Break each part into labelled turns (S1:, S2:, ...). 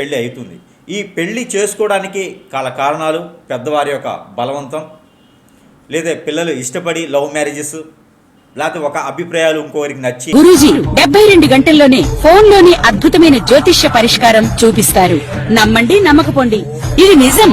S1: పెళ్ళి అవుతుంది ఈ పెళ్ళి చేసుకోవడానికి కాల కారణాలు పెద్దవారి యొక్క బలవంతం లేదా పిల్లలు ఇష్టపడి లవ్ మ్యారేజెస్ లేకపోతే ఒక అభిప్రాయాలు ఇంకోరికి నచ్చి
S2: గురూజీ డెబ్బై రెండు గంటల్లోనే ఫోన్లోని అద్భుతమైన జ్యోతిష్య పరిష్కారం చూపిస్తారు. నమ్మండి నమ్మకపోండి. ఇది నిజం.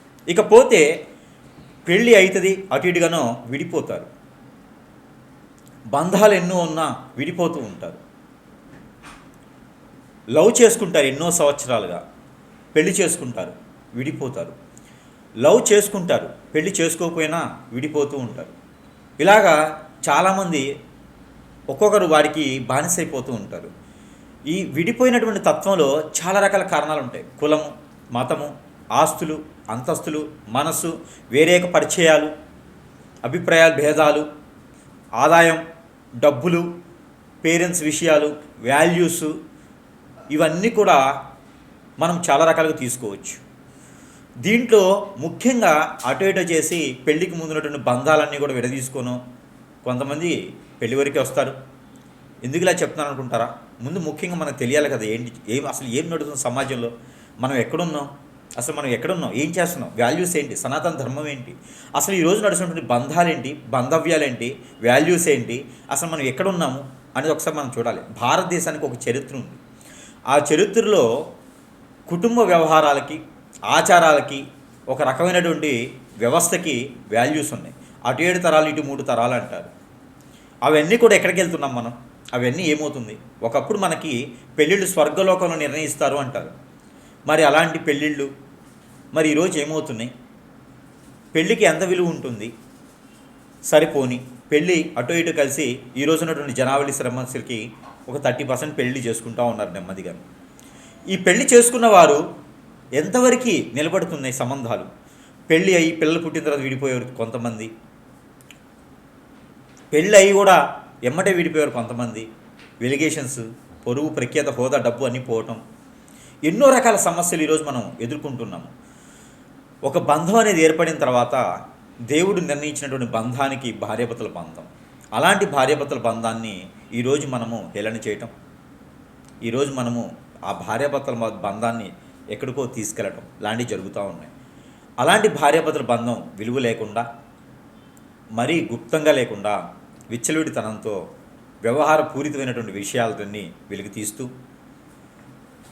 S1: ఇకపోతే పెళ్ళి అవుతుంది అటు ఇటుగానో విడిపోతారు. బంధాలు ఎన్నో ఉన్నా విడిపోతూ ఉంటారు. లవ్ చేసుకుంటారు ఎన్నో సంవత్సరాలుగా పెళ్ళి చేసుకుంటారు విడిపోతారు. లవ్ చేసుకుంటారు పెళ్ళి చేసుకోకపోయినా విడిపోతూ ఉంటారు. ఇలాగా చాలామంది ఒక్కొక్కరు వారికి బానిసైపోతూ ఉంటారు. ఈ విడిపోయినటువంటి తత్వంలో చాలా రకాల కారణాలు ఉంటాయి కులము మతము ఆస్తులు అంతస్తులు మనస్సు వేరేక పరిచయాలు అభిప్రాయాలు భేదాలు ఆదాయం డబ్బులు పేరెంట్స్ విషయాలు వాల్యూస్ ఇవన్నీ కూడా మనం చాలా రకాలుగా తీసుకోవచ్చు. దీంట్లో ముఖ్యంగా అటు ఇటు చేసి పెళ్ళికి ముందున్నటువంటి బంధాలన్నీ కూడా విడదీసుకోను. కొంతమంది పెళ్ళి వరకే వస్తారు. ఎందుకు ఇలా చెప్తున్నాను అనుకుంటారా? ముందు ముఖ్యంగా మనకు తెలియాలి కదా ఏంటి ఏం అసలు ఏం నడుస్తుంది సమాజంలో? మనం ఎక్కడున్నాం? అసలు మనం ఎక్కడున్నాం? ఏం చేస్తున్నాం? వాల్యూస్ ఏంటి? సనాతన ధర్మం ఏంటి? అసలు ఈ రోజు నడుస్తున్నటువంటి బంధాలేంటి? బంధవ్యాలేంటి? వాల్యూస్ ఏంటి? అసలు మనం ఎక్కడున్నాము? అనేది ఒకసారి మనం చూడాలి. భారతదేశానికి ఒక చరిత్ర ఉంది. ఆ చరిత్రలో కుటుంబ వ్యవహారాలకి ఆచారాలకి ఒక రకమైనటువంటి వ్యవస్థకి వాల్యూస్ ఉన్నాయి. అటు ఏడు తరాలు ఇటు మూడు తరాలు అంటారు. అవన్నీ కూడా ఎక్కడికి వెళ్తున్నాం మనం? అవన్నీ ఏమవుతుంది? ఒకప్పుడు మనకి పెళ్ళిళ్ళు స్వర్గలోకంలో నిర్ణయిస్తారు అంటారు. మరి అలాంటి పెళ్ళిళ్ళు? మరి ఈరోజు ఏమవుతున్నాయి? పెళ్ళికి ఎంత విలువ ఉంటుంది? సరిపోని పెళ్ళి అటు ఇటు కలిసి ఈ రోజున్నటువంటి జనావళి శ్రమస్సులకి ఒక థర్టీ పర్సెంట్ పెళ్ళి చేసుకుంటూ ఉన్నారు నెమ్మదిగా ఈ పెళ్ళి చేసుకున్న వారు ఎంతవరకు నిలబడుతున్నాయి సంబంధాలు? పెళ్ళి అయ్యి పిల్లలు పుట్టిన తర్వాత విడిపోయారు కొంతమంది. పెళ్ళి అయ్యి కూడా ఎమ్మటే విడిపోయారు కొంతమంది. వెలిగేషన్స్ పొరుగు ప్రఖ్యాత హోదా డబ్బు అన్నీ పోవటం ఎన్నో రకాల సమస్యలు ఈరోజు మనం ఎదుర్కొంటున్నాము. ఒక బంధం అనేది ఏర్పడిన తర్వాత దేవుడు నిర్ణయించినటువంటి బంధానికి భార్యాభర్తల బంధం. అలాంటి భార్యాభర్తల బంధాన్ని ఈరోజు మనము హేళన చేయటం. ఈరోజు మనము ఆ భార్యాభర్తల బంధాన్ని ఎక్కడికో తీసుకెళ్ళటం లాంటివి జరుగుతూ ఉన్నాయి. అలాంటి భార్యాభర్తల బంధం విలువ లేకుండా మరీ గుప్తంగా లేకుండా విచ్చలవిడితనంతో వ్యవహార పూరితమైనటువంటి విషయాలన్నీ వెలికి తీస్తూ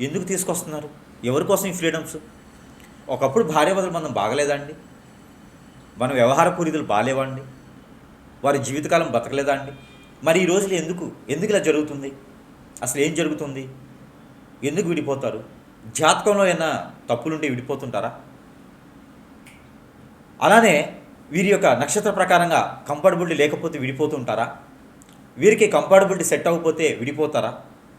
S1: ఎందుకు తీసుకొస్తున్నారు? ఎవరి కోసం ఈ ఫ్రీడమ్స్? ఒకప్పుడు భార్యాభర్తలు మనం బాగలేదండి మన వ్యవహార పూరితులు బాగాలేవండి వారి జీవితకాలం బతకలేదా అండి? మరి ఈ రోజులు ఎందుకు? ఎందుకు ఇలా జరుగుతుంది? అసలు ఏం జరుగుతుంది? ఎందుకు విడిపోతారు? జాతకంలో ఏమైనా తప్పులుంటే విడిపోతుంటారా? అలానే వీరి యొక్క నక్షత్ర ప్రకారంగా కంఫర్టబిలిటీ లేకపోతే విడిపోతుంటారా? వీరికి కంఫర్టబిలిటీ సెట్ అవ్వకపోతే విడిపోతారా?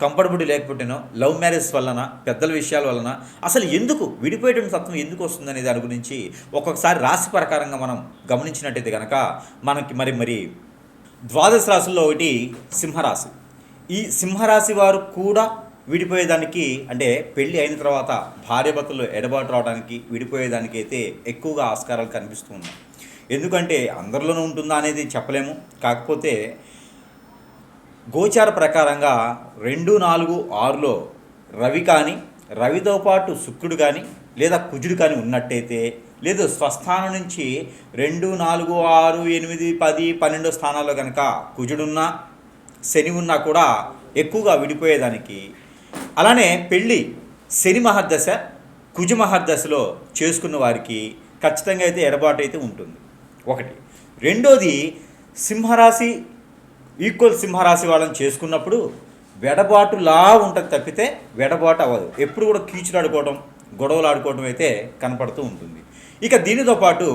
S1: కంఫర్టబుల్ లేకపోతేనో లవ్ మ్యారేజ్ వలన పెద్దల విషయాల వలన అసలు ఎందుకు విడిపోయేటువంటి తత్వం ఎందుకు వస్తుందనే దాని గురించి ఒక్కొక్కసారి రాశి ప్రకారంగా మనం గమనించినట్టయితే కనుక మనకి మరి మరి ద్వాదశ రాశుల్లో ఒకటి సింహరాశి. ఈ సింహరాశి వారు కూడా విడిపోయేదానికి అంటే పెళ్ళి అయిన తర్వాత భార్యభర్తలు ఎడబాటు రావడానికి విడిపోయేదానికి అయితే ఎక్కువగా ఆస్కారాలు కనిపిస్తూ ఉన్నాయి. ఎందుకంటే అందరిలోనూ ఉంటుందా అనేది చెప్పలేము. కాకపోతే గోచార ప్రకారంగా రెండు నాలుగు ఆరులో రవి కానీ రవితో పాటు శుక్రుడు కానీ లేదా కుజుడు కానీ ఉన్నట్టయితే లేదు స్వస్థానం నుంచి రెండు నాలుగు ఆరు ఎనిమిది పది పన్నెండు స్థానాల్లో కనుక కుజుడున్నా శని ఉన్నా కూడా ఎక్కువగా విడిపోయేదానికి. అలానే పెళ్ళి శని మహర్దశ కుజ మహర్దశలో చేసుకున్న వారికి ఖచ్చితంగా అయితే ఎడబాటు అయితే ఉంటుంది. ఒకటి. రెండోది సింహరాశి ఈక్వల్ సింహరాశి వాళ్ళని చేసుకున్నప్పుడు వెడబాటులా ఉంటుంది తప్పితే వెడబాటు అవ్వదు. ఎప్పుడు కూడా కీచులాడుకోవడం గొడవలు ఆడుకోవడం అయితే కనపడుతూ ఉంటుంది. ఇక దీనితో పాటు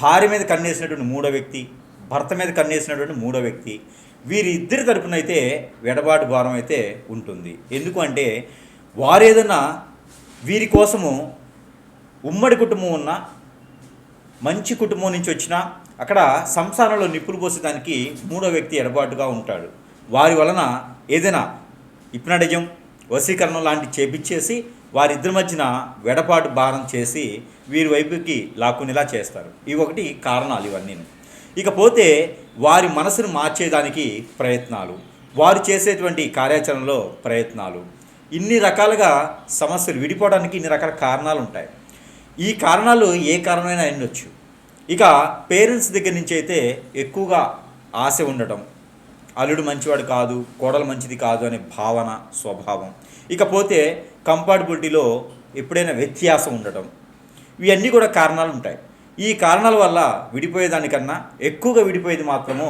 S1: భార్య మీద కన్నేసినటువంటి మూడో వ్యక్తి భర్త మీద కన్నేసినటువంటి మూడో వ్యక్తి వీరిద్దరి తరపున అయితే వెడబాటు భారం అయితే ఉంటుంది. ఎందుకు అంటే వారు ఏదైనా వీరి కోసము ఉమ్మడి కుటుంబం ఉన్న మంచి కుటుంబం నుంచి వచ్చినా అక్కడ సంసారంలో నిప్పులు పోసేదానికి మూడో వ్యక్తి ఎడబాటుగా ఉంటాడు. వారి వలన ఏదైనా ఇప్నడిజం వశీకరణం లాంటి చేపించేసి వారిద్దరి మధ్యన వెడపాటు భారం చేసి వీరి వైపుకి లాక్కునేలా చేస్తారు. ఇవి ఒకటి కారణాలు ఇవన్నీ. ఇకపోతే వారి మనసును మార్చేదానికి ప్రయత్నాలు వారు చేసేటువంటి కార్యాచరణలో ప్రయత్నాలు. ఇన్ని రకాలుగా సమస్యలు విడిపోవడానికి ఇన్ని రకాల కారణాలు ఉంటాయి. ఈ కారణాలు ఏ కారణమైనా ఉండొచ్చు ఇక పేరెంట్స్ దగ్గర నుంచి అయితే ఎక్కువగా ఆశ ఉండటం. అల్లుడు మంచివాడు కాదు కోడలు మంచిది కాదు అనే భావన స్వభావం. ఇకపోతే కంపాటబిలిటీలో ఎప్పుడైనా వ్యత్యాసం ఉండటం. ఇవన్నీ కూడా కారణాలు ఉంటాయి. ఈ కారణాల వల్ల విడిపోయేదానికన్నా ఎక్కువగా విడిపోయేది మాత్రము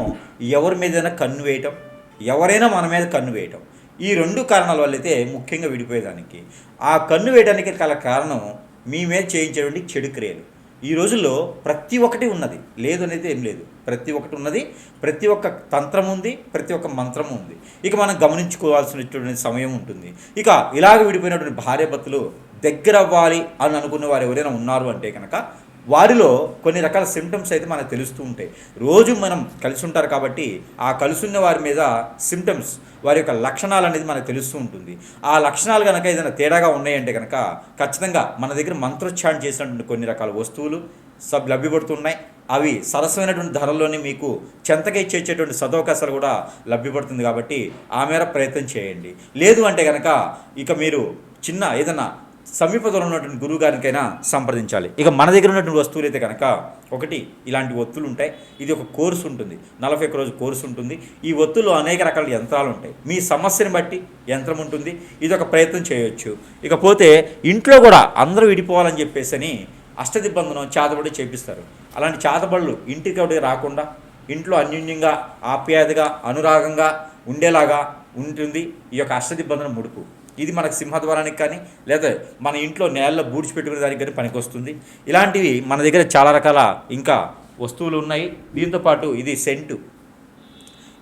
S1: ఎవరి మీదైనా కన్ను వేయటం ఎవరైనా మన మీద కన్ను వేయటం. ఈ రెండు కారణాల వల్ల అయితే ముఖ్యంగా విడిపోయేదానికి. ఆ కన్ను వేయడానికి గల కారణం మీ మీద చేయించేటువంటి చెడు క్రియలు. ఈ రోజుల్లో ప్రతి ఒక్కటి ఉన్నది. లేదు అనేది ఏం లేదు. ప్రతి ఒక్కటి ఉన్నది. ప్రతి ఒక్క తంత్రం ఉంది. ప్రతి ఒక్క మంత్రం ఉంది. ఇక మనం గమనించుకోవాల్సినటువంటి సమయం ఉంటుంది. ఇక ఇలాగ విడిపోయినటువంటి భార్యాభర్తలు దగ్గర అవ్వాలి అని అనుకున్న వారు ఎవరైనా ఉన్నారు అంటే కనుక వారిలో కొన్ని రకాల సిమ్టమ్స్ అయితే మనకు తెలుస్తూ ఉంటాయి. రోజు మనం కలిసి ఉంటారు కాబట్టి ఆ కలుసున్న వారి మీద సిమ్టమ్స్ వారి యొక్క లక్షణాలు అనేది మనకు తెలుస్తూ ఉంటుంది. ఆ లక్షణాలు కనుక ఏదైనా తేడాగా ఉన్నాయంటే కనుక ఖచ్చితంగా మన దగ్గర మంత్రోచ్చారణ చేసినటువంటి కొన్ని రకాల వస్తువులు సబ్ లభ్యపడుతున్నాయి. అవి సరసమైనటువంటి ధరల్లోనే మీకు చెంతగా ఇచ్చేటువంటి సదవకాశాలు కూడా లభ్యపడుతుంది కాబట్టి ఆ మేర ప్రయత్నం చేయండి. లేదు అంటే కనుక ఇక మీరు చిన్న ఏదైనా సమీప దూరంలో ఉన్నటువంటి గురువు గారికైనా సంప్రదించాలి. ఇక మన దగ్గర ఉన్నటువంటి వస్తువులు అయితే కనుక ఒకటి ఇలాంటి ఒత్తులు ఉంటాయి. ఇది ఒక కోర్సు ఉంటుంది. నలభై ఒక్క రోజు కోర్సు ఉంటుంది. ఈ ఒత్తుల్లో అనేక రకాల యంత్రాలు ఉంటాయి. మీ సమస్యని బట్టి యంత్రం ఉంటుంది. ఇది ఒక ప్రయత్నం చేయొచ్చు. ఇకపోతే ఇంట్లో కూడా అందరూ విడిపోవాలని చెప్పేసి అని అష్టదిబ్బంధనం చేతబడి చేపిస్తారు. అలాంటి చేతబడులు ఇంటికి ఒకటి రాకుండా ఇంట్లో అన్యోన్యంగా ఆప్యాయతగా అనురాగంగా ఉండేలాగా ఉంటుంది. ఈ యొక్క అష్టదిబ్బంధనం ముడుపు. ఇది మనకు సింహద్వారానికి కానీ లేదా మన ఇంట్లో నేలలో బూడ్చి పెట్టుకునే దానికి కానీ పనికొస్తుంది. ఇలాంటివి మన దగ్గర చాలా రకాల ఇంకా వస్తువులు ఉన్నాయి. దీంతో పాటు ఇది సెంటు.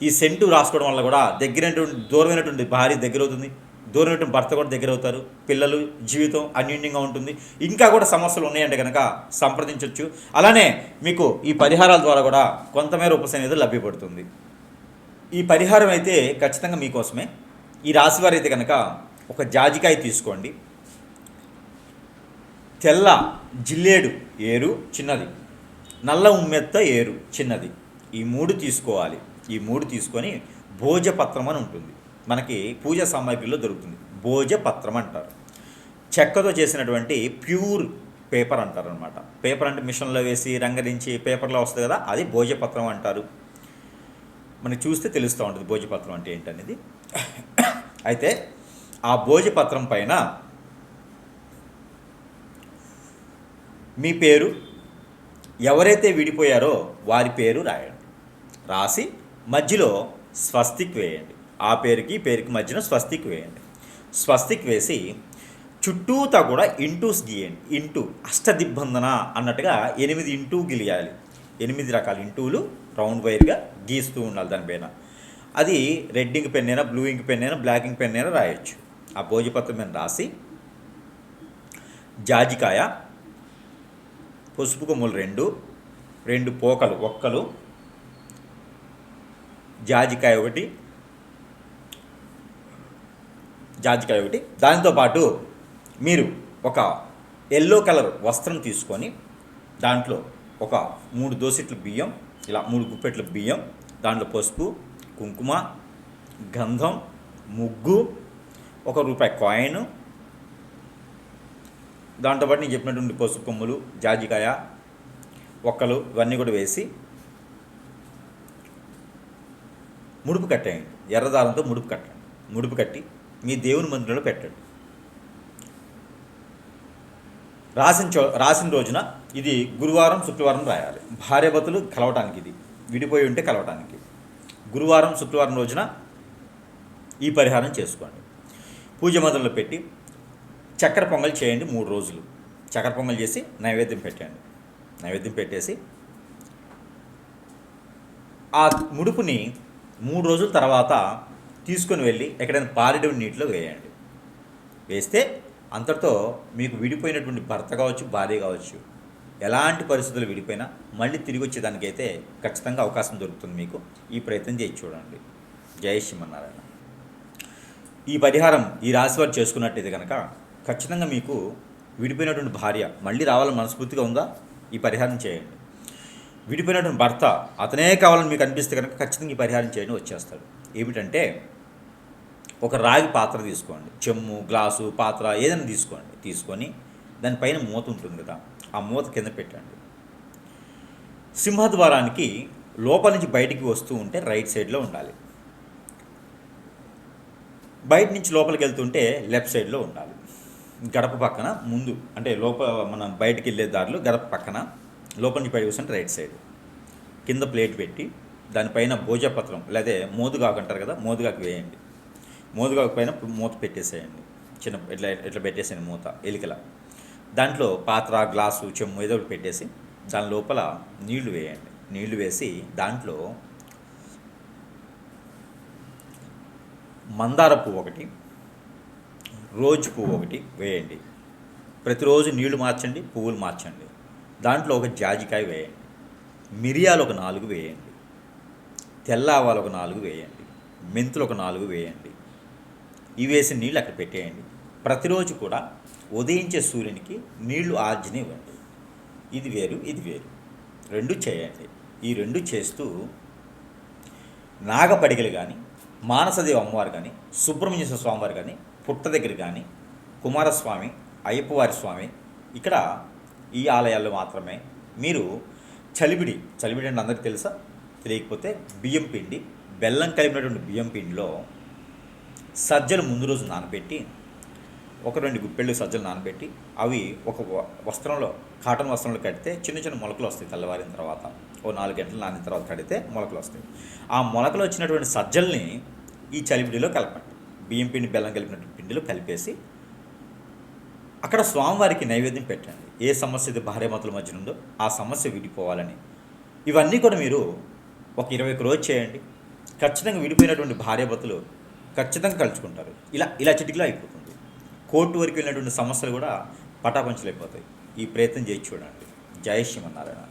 S1: ఈ సెంటు రాసుకోవడం వల్ల కూడా దగ్గరైనటువంటి దూరమైనటువంటి భార్య దగ్గర అవుతుంది దూరమైనటువంటి భర్త కూడా దగ్గర అవుతారు పిల్లలు జీవితం అన్యోన్యంగా ఉంటుంది. ఇంకా కూడా సమస్యలు ఉన్నాయంటే కనుక సంప్రదించవచ్చు అలానే మీకు ఈ పరిహారాల ద్వారా కూడా కొంతమేర ఉపశమనం అనేది లభ్యపడుతుంది. ఈ పరిహారం అయితే ఖచ్చితంగా మీకోసమే. ఈ రాశివారైతే అయితే కనుక ఒక జాజికాయ తీసుకోండి. తెల్ల జిల్లేడు ఏరు చిన్నది. నల్ల ఉమ్మెత్త ఏరు చిన్నది. ఈ మూడు తీసుకోవాలి. ఈ మూడు తీసుకొని భోజపత్రం అని ఉంటుంది. మనకి పూజ సామాగ్రిలో దొరుకుతుంది. భోజపత్రం అంటారు. చెక్కతో చేసినటువంటి ప్యూర్ పేపర్ అంటారు అనమాట పేపర్ అంటే మిషన్లో వేసి రంగరించి పేపర్లో వస్తుంది కదా అది భోజపత్రం అంటారు. మనకి చూస్తే తెలుస్తూ ఉంటుంది భోజపత్రం అంటే ఏంటనేది. అయితే ఆ భోజపత్రం పైన మీ పేరు ఎవరైతే విడిపోయారో వారి పేరు రాయండి. రాసి మధ్యలో స్వస్తిక్ వేయండి. ఆ పేరుకి పేరుకి మధ్యన స్వస్తిక్ వేయండి. స్వస్తిక్ వేసి చుట్టూతా కూడా ఇంటూస్ గీయండి. ఇంటూ అష్టదిబ్బందన అన్నట్టుగా ఎనిమిది ఇంటూ గిలియాలి. ఎనిమిది రకాల ఇంటూలు రౌండ్ వైర్గా గీస్తూ ఉండాలి దానిపైన అది రెడ్ ఇంక్ పెన్. అయినా బ్లూ ఇంక్ పెన్ అయినా బ్లాక్ ఇంక్ పెన్ అయినా రాయొచ్చు. ఆ భోజపత్రం మీద రాసి జాజికాయ పసుపు కొమ్ములు రెండు రెండు పోకలు ఒక్కలు జాజికాయ ఒకటి జాజికాయ ఒకటి. దానితో పాటు మీరు ఒక ఎల్లో కలర్ వస్త్రం తీసుకొని దాంట్లో ఒక మూడు దోసెట్ల బియ్యం ఇలా మూడు గుప్పెట్ల బియ్యం దాంట్లో పసుపు కుంకుమ గంధం ముగ్గు ఒక రూపాయి కాయిన్ దాంతోపాటు నేను చెప్పినటువంటి పసుపు కొమ్ములు జాజికాయ ఒక్కలు ఇవన్నీ కూడా వేసి ముడుపు కట్టేయండి. ఎర్రదారంతో ముడుపు కట్టండి. ముడుపు కట్టి మీ దేవుని మందిరంలో పెట్టండి. రాసిన చో రాసిన రోజున ఇది గురువారం శుక్రవారం రాయాలి. భార్యభతులు కలవటానికి ఇది. విడిపోయి ఉంటే కలవటానికి. గురువారం శుక్రవారం రోజున ఈ పరిహారం చేసుకోండి. పూజ మందిరంలో పెట్టి చక్కెర పొంగల్ చేయండి మూడు రోజులు. చక్కెర పొంగల్ చేసి నైవేద్యం పెట్టండి. నైవేద్యం పెట్టేసి ఆ ముడుపుని మూడు రోజుల తర్వాత తీసుకొని వెళ్ళి ఎక్కడైనా పారేడు నీటిలో వేయండి. వేస్తే అంతటితో మీకు విడిపోయినటువంటి భర్త కావచ్చు భార్య కావచ్చు ఎలాంటి పరిస్థితులు విడిపోయినా మళ్ళీ తిరిగి వచ్చేదానికైతే ఖచ్చితంగా అవకాశం దొరుకుతుంది మీకు. ఈ ప్రయత్నం చేసి చూడండి. జై శ్రీమన్నారాయణ. ఈ పరిహారం ఈ రాశి వారు చేసుకున్నట్టయితే కనుక ఖచ్చితంగా మీకు విడిపోయినటువంటి భార్య మళ్ళీ రావాలని మనస్ఫూర్తిగా ఉందా? ఈ పరిహారం చేయండి. విడిపోయినటువంటి భర్త అతనే కావాలని మీకు అనిపిస్తే కనుక ఖచ్చితంగా ఈ పరిహారం చేయండి వచ్చేస్తాడు. ఏమిటంటే ఒక రాగి పాత్ర తీసుకోండి. చెమ్ము గ్లాసు పాత్ర ఏదైనా తీసుకోండి. తీసుకొని దానిపైన మూత ఉంటుంది కదా ఆ మూత కింద పెట్టండి. సింహద్వారానికి లోపల నుంచి బయటికి వస్తూ ఉంటే రైట్ సైడ్లో ఉండాలి. బయట నుంచి లోపలికి వెళ్తుంటే లెఫ్ట్ సైడ్లో ఉండాలి. గడప పక్కన ముందు అంటే లోపల మనం బయటికి వెళ్ళే దారిలో గడప పక్కన లోపల నుంచి బయటకు వస్తుంటే రైట్ సైడ్. కింద ప్లేట్ పెట్టి దానిపైన భోజపత్రం లేదా మోదుగాకు అంటారు కదా మోదుగాకు వేయండి. మోదుగాకు పైన మూత పెట్టేసేయండి. చిన్న ఇట్లా ఇట్లా పెట్టేసేయండి మూత ఎలికల. దాంట్లో పాత్ర గ్లాసు చెమ్ము ఏదో ఒకటి పెట్టేసి దాని లోపల నీళ్ళు వేయండి. నీళ్ళు వేసి దాంట్లో మందార పువ్వు ఒకటి రోజు పువ్వు ఒకటి వేయండి. ప్రతిరోజు నీళ్ళు మార్చండి పువ్వులు మార్చండి. దాంట్లో ఒక జాజికాయ వేయండి. మిరియాలు ఒక నాలుగు వేయండి. తెల్ల ఆవాలు ఒక నాలుగు వేయండి. మెంతులు ఒక నాలుగు వేయండి. ఇవి వేసి నీళ్ళు అక్కడ పెట్టేయండి. ప్రతిరోజు కూడా ఉదయించే సూర్యునికి నీళ్ళు ఆర్జన ఇవ్వండి. ఇది వేరు ఇది వేరు. రెండు చేయండి. ఈ రెండు చేస్తూ నాగపడిగలు కానీ మానసదేవి అమ్మవారు కానీ సుబ్రహ్మణ్యేశ్వర స్వామివారు కానీ పుట్ట దగ్గర కానీ కుమారస్వామి అయ్యప్పవారి స్వామి ఇక్కడ ఈ ఆలయాల్లో మాత్రమే మీరు చలిబిడి చలిబిడి అంటే అందరికీ తెలుసా? తెలియకపోతే బియ్యం పిండి బెల్లం కలిపినటువంటి బియ్యం పిండిలో సజ్జలు ముందు రోజు నానబెట్టి ఒక రెండు గుప్పెళ్ళు సజ్జలు నానబెట్టి అవి ఒక వస్త్రంలో కాటన్ వస్త్రంలో కడితే చిన్న చిన్న మొలకలు వస్తాయి తెల్లవారిన తర్వాత. ఓ నాలుగు గంటలు నానిన తర్వాత కడితే మొలకలు వస్తాయి. ఆ మొలకలు వచ్చినటువంటి సజ్జల్ని ఈ చలిపిడిలో కలపండి. బియ్యం పిండి బెల్లం కలిపినటువంటి పిండిలో కలిపేసి అక్కడ స్వామివారికి నైవేద్యం పెట్టండి. ఏ సమస్య అయితే భార్యమతుల మధ్య ఉందో ఆ సమస్య విడిపోవాలని. ఇవన్నీ కూడా మీరు ఒక ఇరవై ఒక్క రోజు చేయండి. ఖచ్చితంగా విడిపోయినటువంటి భార్యభర్తలు ఖచ్చితంగా కలుసుకుంటారు. ఇలా ఇలా చిటికలో అయిపోతుంది. కోర్టు వరకు వెళ్ళినటువంటి సమస్యలు కూడా పటాపంచలైపోతాయి. ఈ ప్రయత్నం చేసి చూడండి. జయ శ్రీమన్నారాయణ.